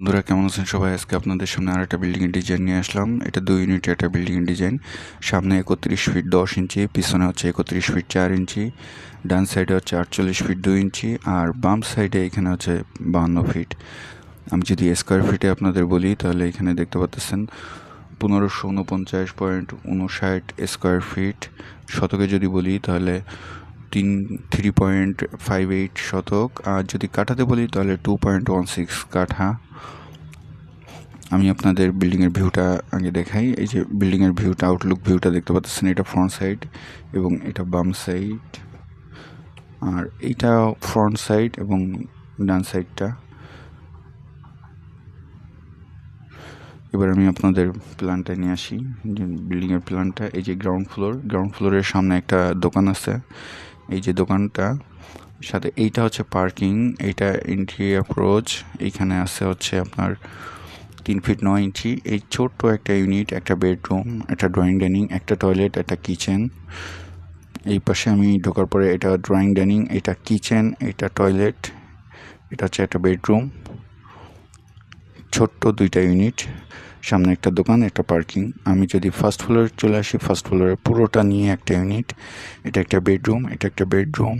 বন্ধুরা, কেমন আছেন সবাই? আজকে আপনাদের সামনে আর একটা বিল্ডিংয়ের ডিজাইন নিয়ে আসলাম। এটা দুই ইউনিটের একটা বিল্ডিংয়ের ডিজাইন সামনে একত্রিশ ফিট দশ ইঞ্চি পিছনে হচ্ছে একত্রিশ ফিট চার ইঞ্চি ডান সাইডে হচ্ছে আটচল্লিশ ফিট দুই ইঞ্চি আর বাম সাইডে এখানে হচ্ছে বাহান্ন ফিট আমি যদি স্কোয়ার ফিটে আপনাদের বলি, তাহলে এখানে দেখতে পাচ্ছেন পনেরোশো উনপঞ্চাশ পয়েন্ট উনষাট স্কোয়ার ফিট শতকে যদি বলি, তাহলে তিন থ্রি পয়েন্ট ফাইভ এইট শতক। আর যদি কাঠাতে বলি, তাহলে টু পয়েন্ট ওয়ান সিক্স কাঠা। আমি আপনাদের বিল্ডিংয়ের ভিউটা আগে দেখাই। এই যে বিল্ডিংয়ের ভিউটা আউটলুক ভিউটা দেখতে পাচ্ছেন, এটা ফ্রন্ট সাইড এবং এটা বাম সাইড আর এইটা ফ্রন্ট সাইড এবং ডান সাইডটা এবার আমি আপনাদের প্ল্যানটা নিয়ে আসি। বিল্ডিংয়ের প্ল্যানটা এই যে গ্রাউন্ড ফ্লোর গ্রাউন্ড ফ্লোরের সামনে একটা দোকান আছে। এই যে দোকানটা, সাথে এইটা হচ্ছে পার্কিং, এইটা এন্ট্রি অ্যাপ্রোচ এইখানে আছে হচ্ছে আপনার তিন ফিট নয় ইঞ্চি, এই ছোট্ট একটা ইউনিট একটা বেডরুম একটা ড্রয়িং ডাইনিং একটা টয়লেট একটা কিচেন এই পাশে আমি ঢোকার পরে এটা ড্রয়িং ডাইনিং এটা কিচেন এটা টয়লেট এটা হচ্ছে একটা বেডরুম ছোট্ট দুইটা ইউনিট সামনে একটা দোকান, একটা পার্কিং। আমি যদি ফার্স্ট ফ্লোরে চলে আসি ফার্স্ট ফ্লোরে পুরোটা নিয়ে একটা ইউনিট এটা একটা বেডরুম এটা একটা বেডরুম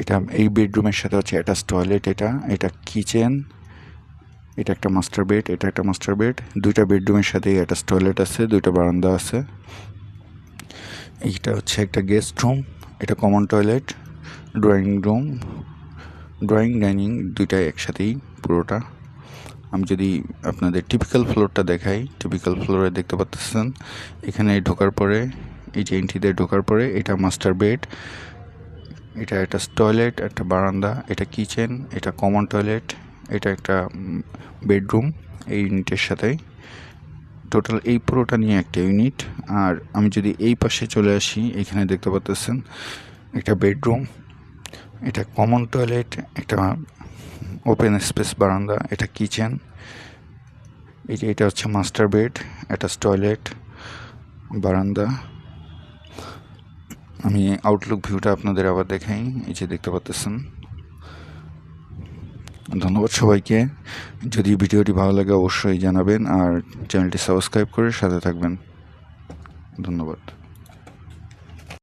এটা এই বেডরুমের সাথে হচ্ছে অ্যাটাচ টয়লেট এটা এটা কিচেন এটা একটা মাস্টার বেড এটা একটা মাস্টার বেড দুইটা বেডরুমের সাথে অ্যাটাচ টয়লেট আছে, দুইটা বারান্দা আছে। এইটা হচ্ছে একটা গেস্ট রুম এটা common toilet drawing room drawing dining দুইটাই একসাথেই পুরোটা। আমি যদি আপনাদের টিপিক্যাল ফ্লোরটা দেখাই টিপিক্যাল ফ্লোরে দেখতে পাচ্ছেন এখানে ঢোকার পরে, এই যে এন্ট্রিতে ঢোকার পরে, এটা মাস্টার বেড এটা একটা টয়লেট একটা বারান্দা, এটা কিচেন এটা কমন টয়লেট এটা একটা বেডরুম এই ইউনিটের সাথে। টোটাল এই পুরোটা নিয়ে একটা ইউনিট আর আমি যদি এই পাশে চলে আসি, এখানে দেখতে পাচ্ছেন একটা বেডরুম এটা কমন টয়লেট একটা ওপেন স্পেস বারান্দা, এটা কিচেন যে এটা হচ্ছে মাস্টার বেড অ্যাটাচ টয়লেট বারান্দা। আমি আউটলুক ভিউটা আপনাদের আবার দেখাই, এই যে দেখতে পাচ্ছেন ধন্যবাদ সবাইকে। যদি ভিডিওটি ভালো লাগে অবশ্যই জানাবেন আর চ্যানেলটি সাবস্ক্রাইব করে সাথে থাকবেন। ধন্যবাদ।